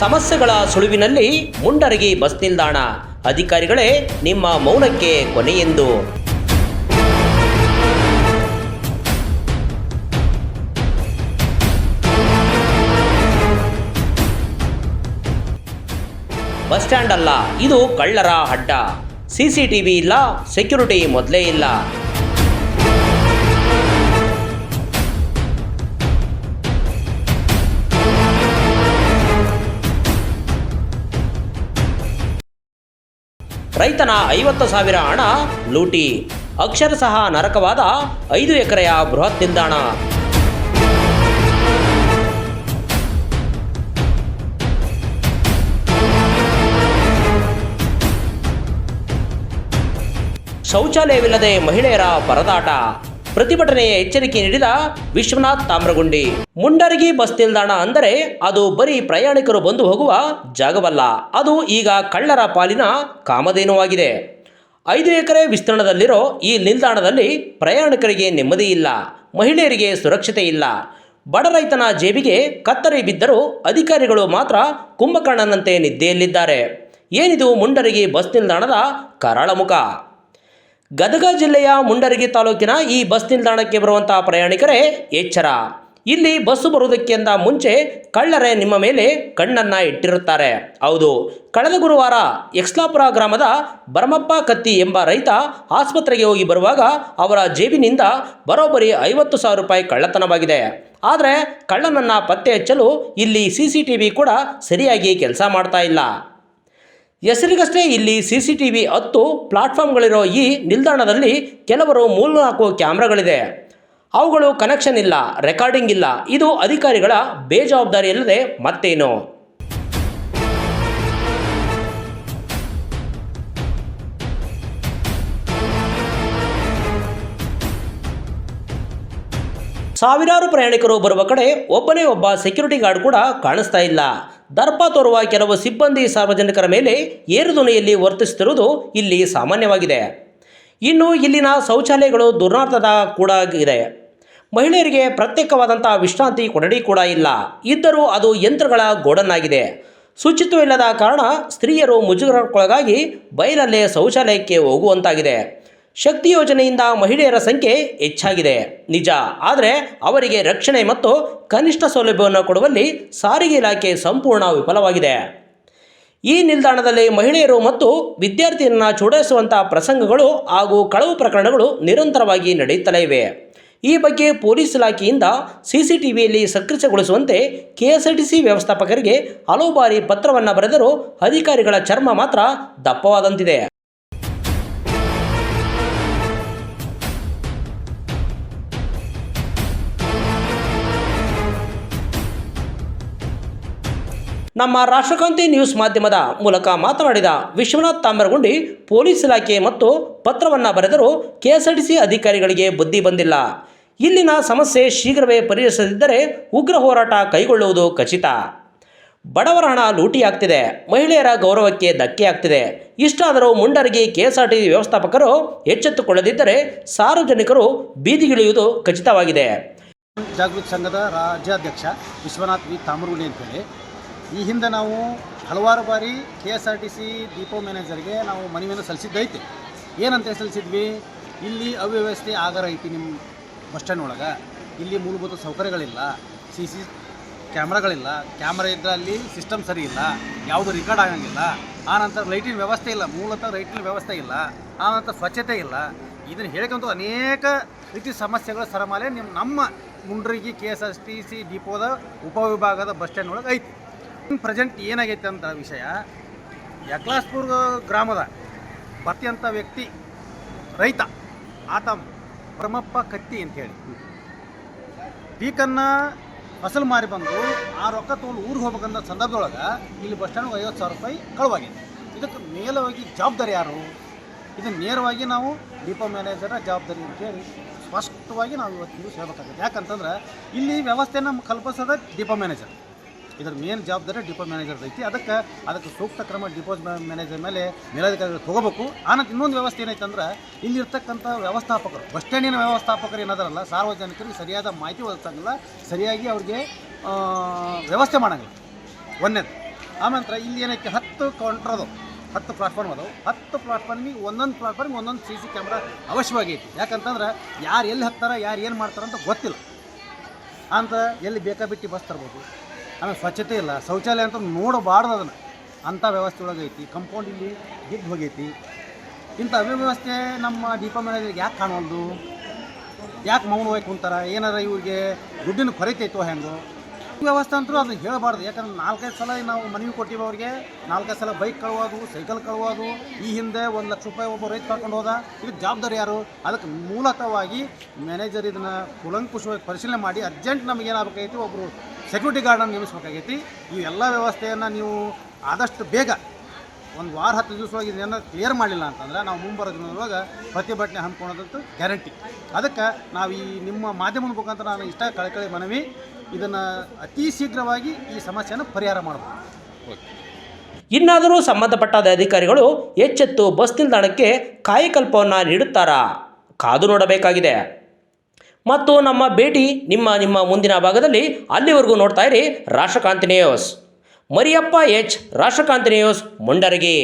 ಸಮಸ್ಯೆಗಳ ಸುಳಿವಿನಲ್ಲಿ ಮುಂಡರಗಿ ಬಸ್ ನಿಲ್ದಾಣ. ಅಧಿಕಾರಿಗಳೇ, ನಿಮ್ಮ ಮೌನಕ್ಕೆ ಕೊನೆಯೆಂದು ಬಸ್ ಸ್ಟ್ಯಾಂಡ್ ಅಲ್ಲ, ಇದು ಕಳ್ಳರ ಅಡ್ಡ. ಸಿಸಿಟಿವಿ ಇಲ್ಲ, ಸೆಕ್ಯೂರಿಟಿ ಮೊದಲೇ ಇಲ್ಲ. ರೈತನ ಐವತ್ತು ಸಾವಿರ ಹಣ ಲೂಟಿ. ಅಕ್ಷರಶಃ ನರಕವಾದ ಐದು ಎಕರೆಯ ಬೃಹತ್ ನಿಲ್ದಾಣ. ಶೌಚಾಲಯವಿಲ್ಲದೆ ಮಹಿಳೆಯರ ಪರದಾಟ. ಪ್ರತಿಭಟನೆಯ ಎಚ್ಚರಿಕೆ ನೀಡಿದ ವಿಶ್ವನಾಥ್ ತಾಮ್ರಗುಂಡಿ. ಮುಂಡರಗಿ ಬಸ್ ನಿಲ್ದಾಣ ಅಂದರೆ ಅದು ಬರೀ ಪ್ರಯಾಣಿಕರು ಬಂದು ಹೋಗುವ ಜಾಗವಲ್ಲ. ಅದು ಈಗ ಕಳ್ಳರ ಪಾಲಿನ ಕಾಮಧೇನುವಾಗಿದೆ ಐದು ಎಕರೆ ವಿಸ್ತೀರ್ಣದಲ್ಲಿರೋ ಈ ನಿಲ್ದಾಣದಲ್ಲಿ ಪ್ರಯಾಣಿಕರಿಗೆ ನೆಮ್ಮದಿ ಇಲ್ಲ, ಮಹಿಳೆಯರಿಗೆ ಸುರಕ್ಷತೆ ಇಲ್ಲ. ಬಡ ರೈತನ ಜೇಬಿಗೆ ಕತ್ತರಿ ಬಿದ್ದರೂ ಅಧಿಕಾರಿಗಳು ಮಾತ್ರ ಕುಂಭಕರ್ಣನಂತೆ ನಿದ್ದೆಯಲ್ಲಿದ್ದಾರೆ. ಏನಿದು ಮುಂಡರಗಿ ಬಸ್ ನಿಲ್ದಾಣದ ಕರಾಳ ಮುಖ? ಗದಗ ಜಿಲ್ಲೆಯ ಮುಂಡರಗಿ ತಾಲೂಕಿನ ಈ ಬಸ್ ನಿಲ್ದಾಣಕ್ಕೆ ಬರುವಂತಹ ಪ್ರಯಾಣಿಕರೇ, ಎಚ್ಚರ. ಇಲ್ಲಿ ಬಸ್ಸು ಬರುವುದಕ್ಕಿಂತ ಮುಂಚೆ ಕಳ್ಳರೇ ನಿಮ್ಮ ಮೇಲೆ ಕಣ್ಣನ್ನ ಇಟ್ಟಿರುತ್ತಾರೆ. ಹೌದು, ಕಳೆದ ಗುರುವಾರ ಯಕ್ಸ್ಲಾಪುರ ಗ್ರಾಮದ ಬರಮಪ್ಪ ಕತ್ತಿ ಎಂಬ ರೈತ ಆಸ್ಪತ್ರೆಗೆ ಹೋಗಿ ಬರುವಾಗ ಅವರ ಜೇಬಿನಿಂದ ಬರೋಬ್ಬರಿ ಐವತ್ತು ಸಾವಿರ ರೂಪಾಯಿ ಕಳ್ಳತನವಾಗಿದೆ. ಆದರೆ ಕಳ್ಳನನ್ನು ಪತ್ತೆ ಹಚ್ಚಲು ಇಲ್ಲಿ ಸಿ ಕೂಡ ಸರಿಯಾಗಿ ಕೆಲಸ ಮಾಡ್ತಾ ಇಲ್ಲ. ಹೆಸರಿಗಷ್ಟೇ ಇಲ್ಲಿ ಸಿ ಸಿ ಟಿ ವಿ ಹತ್ತು ಪ್ಲಾಟ್ಫಾರ್ಮ್ಗಳಿರೋ ಈ ನಿಲ್ದಾಣದಲ್ಲಿ ಕೆಲವರು ಮೂರ್ನಾಲ್ಕು ಕ್ಯಾಮ್ರಾಗಳಿದೆ. ಅವುಗಳು ಕನೆಕ್ಷನ್ ಇಲ್ಲ ರೆಕಾರ್ಡಿಂಗ್ ಇಲ್ಲ. ಇದು ಅಧಿಕಾರಿಗಳ ಬೇಜವಾಬ್ದಾರಿ ಅಲ್ಲದೆ ಮತ್ತೇನು? ಸಾವಿರಾರು ಪ್ರಯಾಣಿಕರು ಬರುವ ಕಡೆ ಒಬ್ಬನೇ ಒಬ್ಬ ಸೆಕ್ಯೂರಿಟಿ ಗಾರ್ಡ್ ಕೂಡ ಕಾಣಿಸ್ತಾ ಇಲ್ಲ. ದರ್ಪ ತೋರುವ ಕೆಲವು ಸಿಬ್ಬಂದಿ ಸಾರ್ವಜನಿಕರ ಮೇಲೆ ಏರುದೊನೆಯಲ್ಲಿ ವರ್ತಿಸುತ್ತಿರುವುದು ಇಲ್ಲಿ ಸಾಮಾನ್ಯವಾಗಿದೆ. ಇನ್ನು ಇಲ್ಲಿನ ಶೌಚಾಲಯಗಳು ದುರ್ನಾರ್ಥದ ಕೂಡ ಇದೆ. ಮಹಿಳೆಯರಿಗೆ ಪ್ರತ್ಯೇಕವಾದಂಥ ವಿಶ್ರಾಂತಿ ಕೊಠಡಿ ಕೂಡ ಇಲ್ಲ. ಇದ್ದರೂ ಅದು ಯಂತ್ರಗಳ ಗೋಡನ್ನಾಗಿದೆ. ಶುಚಿತ್ವವಿಲ್ಲದ ಕಾರಣ ಸ್ತ್ರೀಯರು ಮುಜುಗರಕ್ಕೊಳಗಾಗಿ ಬಯಲಲ್ಲೇ ಶೌಚಾಲಯಕ್ಕೆ ಹೋಗುವಂತಾಗಿದೆ. ಶಕ್ತಿ ಯೋಜನೆಯಿಂದ ಮಹಿಳೆಯರ ಸಂಖ್ಯೆ ಹೆಚ್ಚಾಗಿದೆ. ನಿಜ, ಆದರೆ ಅವರಿಗೆ ರಕ್ಷಣೆ ಮತ್ತು ಕನಿಷ್ಠ ಸೌಲಭ್ಯವನ್ನು ಕೊಡುವಲ್ಲಿ ಸಾರಿಗೆ ಇಲಾಖೆ ಸಂಪೂರ್ಣ ವಿಫಲವಾಗಿದೆ. ಈ ನಿಲ್ದಾಣದಲ್ಲಿ ಮಹಿಳೆಯರು ಮತ್ತು ವಿದ್ಯಾರ್ಥಿಯನ್ನು ಚೋಡಿಸುವಂತಹ ಪ್ರಸಂಗಗಳು ಹಾಗೂ ಕಳವು ಪ್ರಕರಣಗಳು ನಿರಂತರವಾಗಿ ನಡೆಯುತ್ತಲೇ ಇವೆ. ಈ ಬಗ್ಗೆ ಪೊಲೀಸ್ ಇಲಾಖೆಯಿಂದ ಸಿಸಿಟಿವಿಯಲ್ಲಿ ಸಕ್ರಿಯಗೊಳಿಸುವಂತೆ ಕೆಎಸ್ಆರ್ಟಿಸಿ ವ್ಯವಸ್ಥಾಪಕರಿಗೆ ಹಲವು ಬಾರಿ ಪತ್ರವನ್ನು ಬರೆದರೂ ಅಧಿಕಾರಿಗಳ ಚರ್ಮ ಮಾತ್ರ ದಪ್ಪವಾದಂತಿದೆ. ನಮ್ಮ ರಾಷ್ಟ್ರಕಾಂತಿ ನ್ಯೂಸ್ ಮಾಧ್ಯಮದ ಮೂಲಕ ಮಾತನಾಡಿದ ವಿಶ್ವನಾಥ್ ತಾಮರಗುಂಡಿ, ಪೊಲೀಸ್ ಇಲಾಖೆ ಮತ್ತು ಪತ್ರವನ್ನು ಬರೆದರೂ ಕೆಎಸ್ಆರ್ಟಿಸಿ ಅಧಿಕಾರಿಗಳಿಗೆ ಬುದ್ಧಿ ಬಂದಿಲ್ಲ. ಇಲ್ಲಿನ ಸಮಸ್ಯೆ ಶೀಘ್ರವೇ ಪರಿಹರಿಸದಿದ್ದರೆ ಉಗ್ರ ಹೋರಾಟ ಕೈಗೊಳ್ಳುವುದು ಖಚಿತ. ಬಡವರ ಹಣ ಲೂಟಿಯಾಗ್ತಿದೆ, ಮಹಿಳೆಯರ ಗೌರವಕ್ಕೆ ಧಕ್ಕೆ ಆಗ್ತಿದೆ ಇಷ್ಟಾದರೂ ಮುಂಡರಿಗೆ ಕೆಎಸ್ಆರ್ಟಿಸಿ ವ್ಯವಸ್ಥಾಪಕರು ಎಚ್ಚೆತ್ತುಕೊಳ್ಳದಿದ್ದರೆ ಸಾರ್ವಜನಿಕರು ಬೀದಿಗಿಳಿಯುವುದು ಖಚಿತವಾಗಿದೆ. ಜಾಗೃತಿ ಸಂಘದ ರಾಜ್ಯಾಧ್ಯಕ್ಷ ವಿಶ್ವನಾಥ್ ವಿ. ತಾಮರುಗುಣಿ ಅಂತೇಳಿ. ಈ ಹಿಂದೆ ನಾವು ಹಲವಾರು ಬಾರಿ K S R T C depot ಮ್ಯಾನೇಜರ್ಗೆ ನಾವು ಮನವಿಯನ್ನು ಸಲ್ಲಿಸಿದ್ದೈತೆ. ಏನಂತ ಸಲ್ಲಿಸಿದ್ವಿ? ಇಲ್ಲಿ ಅವ್ಯವಸ್ಥೆ ಆಗರ ಐತಿ ನಿಮ್ಮ ಬಸ್ ಸ್ಟ್ಯಾಂಡ್ ಒಳಗೆ. ಇಲ್ಲಿ ಮೂಲಭೂತ ಸೌಕರ್ಯಗಳಿಲ್ಲ, ಸಿ ಸಿ ಕ್ಯಾಮ್ರಾಗಳಿಲ್ಲ, ಕ್ಯಾಮ್ರಾ ಇದ್ದರೆ ಅಲ್ಲಿ ಸಿಸ್ಟಮ್ ಸರಿ ಇಲ್ಲ, ಯಾವುದು ರೆಕಾರ್ಡ್ ಆಗಂಗಿಲ್ಲ. ಆನಂತರ ಲೈಟಿನ ವ್ಯವಸ್ಥೆ ಇಲ್ಲ, ಮೂಲತಃ ಲೈಟಿನ ವ್ಯವಸ್ಥೆ ಇಲ್ಲ ಆನಂತರ ಸ್ವಚ್ಛತೆ ಇಲ್ಲ. ಇದನ್ನು ಹೇಳ್ಕೊಂತ ಅನೇಕ ರೀತಿ ಸಮಸ್ಯೆಗಳ ಸರಮಾಲೆ ನಿಮ್ಮ ನಮ್ಮ Mundargi K S R T C ಡಿಪೋದ ಉಪವಿಭಾಗದ ಬಸ್ ಸ್ಟ್ಯಾಂಡ್ ಒಳಗೆ ಐತಿ. ಪ್ರೆಸೆಂಟ್ ಏನಾಗೈತೆ ಅಂತ ವಿಷಯ, ಯಕ್ಲಾಸ್ಪುರ್ ಗ್ರಾಮದ ಅತ್ಯಂತ ವ್ಯಕ್ತಿ, ರೈತ, ಆತ ಬ್ರಹ್ಮಪ್ಪ ಕತ್ತಿ ಅಂತೇಳಿ ಪೀಕನ್ನು ಫಸಲು ಮಾರಿ ಬಂದು ಆ ರೊಕ್ಕ ತೊಗೊಂಡು ಊರಿಗೆ ಹೋಗ್ಬೇಕಂದ ಸಂದರ್ಭದೊಳಗೆ ಇಲ್ಲಿ ಬಸ್ ಸ್ಟ್ಯಾಂಡ್ ಐವತ್ತು ಸಾವಿರ ರೂಪಾಯಿ ಕಳವಾಗಿದೆ. ಇದಕ್ಕೆ ಮೇಲವಾಗಿ ಜವಾಬ್ದಾರಿ ಯಾರು? ಇದು ನೇರವಾಗಿ ನಾವು ಡಿಪೋ ಮ್ಯಾನೇಜರ ಜವಾಬ್ದಾರಿ ಅಂತೇಳಿ ಸ್ಪಷ್ಟವಾಗಿ ನಾವು ಇವತ್ತು ಹೇಳ್ಬೇಕಾಗುತ್ತೆ. ಯಾಕಂತಂದ್ರೆ ಇಲ್ಲಿ ವ್ಯವಸ್ಥೆನ ಕಲ್ಪಿಸೋದ ಡಿಪೋ ಮ್ಯಾನೇಜರ್ ಇದ್ರ ಮೇನ್ ಜವಾಬ್ದಾರಿ ಡಿಪೋ ಮ್ಯಾನೇಜರ್ ಐತಿ. ಅದಕ್ಕೆ ಅದಕ್ಕೆ ಸೂಕ್ತ ಕ್ರಮ ಡಿಪೋ ಮ್ಯಾನೇಜರ್ ಮೇಲೆ ಮೇಲಾಧಿಕಾರಿಗಳು ತಗೋಬೇಕು. ಆನಂತರ ಇನ್ನೊಂದು ವ್ಯವಸ್ಥೆ ಏನೈತಂದ್ರೆ ಇಲ್ಲಿರ್ತಕ್ಕಂಥ ವ್ಯವಸ್ಥಾಪಕರು, ಬಸ್ ಸ್ಟ್ಯಾಂಡಿನ ವ್ಯವಸ್ಥಾಪಕರು ಏನಾದಾರಲ್ಲ, ಸಾರ್ವಜನಿಕರಿಗೆ ಸರಿಯಾದ ಮಾಹಿತಿ ಒದಗಿಸಂಗಿಲ್ಲ, ಸರಿಯಾಗಿ ಅವ್ರಿಗೆ ವ್ಯವಸ್ಥೆ ಮಾಡಂಗಿಲ್ಲ. ಒಂದನೇದು ಆನಂತರ ಇಲ್ಲಿ ಏನಕ್ಕೆ ಹತ್ತು ಕೌಂಟ್ರ್ ಅದು ಹತ್ತು ಪ್ಲಾಟ್ಫಾರ್ಮ್ ಅದಾವೆ. ಹತ್ತು ಪ್ಲಾಟ್ಫಾರ್ಮಿಗೆ ಒಂದೊಂದು ಪ್ಲಾಟ್ಫಾರ್ಮ್ಗೆ ಒಂದೊಂದು ಸಿ ಸಿ ಕ್ಯಾಮ್ರಾ ಅವಶ್ಯವಾಗೈತಿ ಯಾಕಂತಂದ್ರೆ ಯಾರು ಎಲ್ಲಿ ಹತ್ತಾರ, ಯಾರು ಏನು ಮಾಡ್ತಾರ ಅಂತ ಗೊತ್ತಿಲ್ಲ. ಅಂತ ಎಲ್ಲಿ ಬೇಕಾಬಿಟ್ಟು ಬಸ್ ತರ್ಬೋದು. ಆಮೇಲೆ ಸ್ವಚ್ಛತೆ ಇಲ್ಲ. ಶೌಚಾಲಯ ಅಂತ ನೋಡಬಾರ್ದು ಅದನ್ನು. ಅಂಥ ವ್ಯವಸ್ಥೆ ಒಳಗೈತಿ. ಕಂಪೌಂಡ್ ಇಲ್ಲಿ ಬಿದ್ದು ಹೋಗೈತಿ. ಇಂಥ ಅವ್ಯವಸ್ಥೆ ನಮ್ಮ ದೀಪ ಮ್ಯಾನೇಜರ್ಗೆ ಯಾಕೆ ಕಾಣೋದು ಯಾಕೆ ಮೌನವಾಗಿ ಕುಂತಾರ? ಏನಾರ ಇವ್ರಿಗೆ ದುಡ್ಡಿನ ಕೊರತೆ ಐತೋ ಹೆಂಗೋ? ವ್ಯವಸ್ಥೆ ಅಂತೂ ಅದನ್ನ ಹೇಳಬಾರ್ದು. ಯಾಕಂದ್ರೆ ನಾಲ್ಕೈದು ಸಲ ನಾವು ಮನವಿ ಕೊಟ್ಟಿವಿ ಅವ್ರಿಗೆ. ನಾಲ್ಕೈದು ಸಲ ಬೈಕ್ ಕಳುವುದು ಸೈಕಲ್ ಕಳುವುದು. ಈ ಹಿಂದೆ ಒಂದು ಲಕ್ಷ ರೂಪಾಯಿ ಒಬ್ಬ ರೈತ ಕರ್ಕೊಂಡು ಹೋದ. ಇದಕ್ಕೆ ಜವಾಬ್ದಾರಿ ಯಾರು? ಅದಕ್ಕೆ ಮೂಲತಃವಾಗಿ ಮ್ಯಾನೇಜರ್ ಇದನ್ನು ಕುಲಂಕುಷವಾಗಿ ಪರಿಶೀಲನೆ ಮಾಡಿ ಅರ್ಜೆಂಟ್ ನಮಗೆ ಏನಾಗಬೇಕಾಗೈತಿ ಒಬ್ಬರು ಸೆಕ್ಯೂರಿಟಿ ಗಾರ್ಡನ್ನು ನೇಮಿಸ್ಬೇಕಾಗೈತಿ ಈ ಎಲ್ಲ ವ್ಯವಸ್ಥೆಯನ್ನು ನೀವು ಆದಷ್ಟು ಬೇಗ ಒಂದು ವಾರ ಹತ್ತು ದಿವಸವಾಗಿ ಇದನ್ನು ಕ್ಲಿಯರ್ ಮಾಡಲಿಲ್ಲ ಅಂತಂದ್ರೆ ನಾವು ಮುಂಬರೋ ದಿನದೊಳಗೆ ಪ್ರತಿಭಟನೆ ಹಮ್ಮಿಕೊಳ್ಳೋದಂತೂ ಗ್ಯಾರಂಟಿ ಅದಕ್ಕೆ ನಾವು ಈ ನಿಮ್ಮ ಮಾಧ್ಯಮದ ಮುಖಾಂತರ ನಾನು ಇಷ್ಟ ಕಳಕಳಿ ಮನವಿ, ಇದನ್ನು ಅತಿ ಶೀಘ್ರವಾಗಿ ಈ ಸಮಸ್ಯೆಯನ್ನು ಪರಿಹಾರ ಮಾಡಬಹುದು ಇನ್ನಾದರೂ ಸಂಬಂಧಪಟ್ಟ ಅಧಿಕಾರಿಗಳು ಎಚ್ಚೆತ್ತು ಬಸ್ ನಿಲ್ದಾಣಕ್ಕೆ ಕಾಯಕಲ್ಪವನ್ನು ನೀಡುತ್ತಾರಾ? ಕಾದು ನೋಡಬೇಕಾಗಿದೆ. ಮತ್ತು ನಮ್ಮ ಭೇಟಿ ನಿಮ್ಮ ನಿಮ್ಮ ಮುಂದಿನ ಭಾಗದಲ್ಲಿ ಅಲ್ಲಿವರೆಗೂ ನೋಡ್ತಾ ಇರಿ Rashtrakanti news Mariyappa H Rashtrakanti news Mundargi.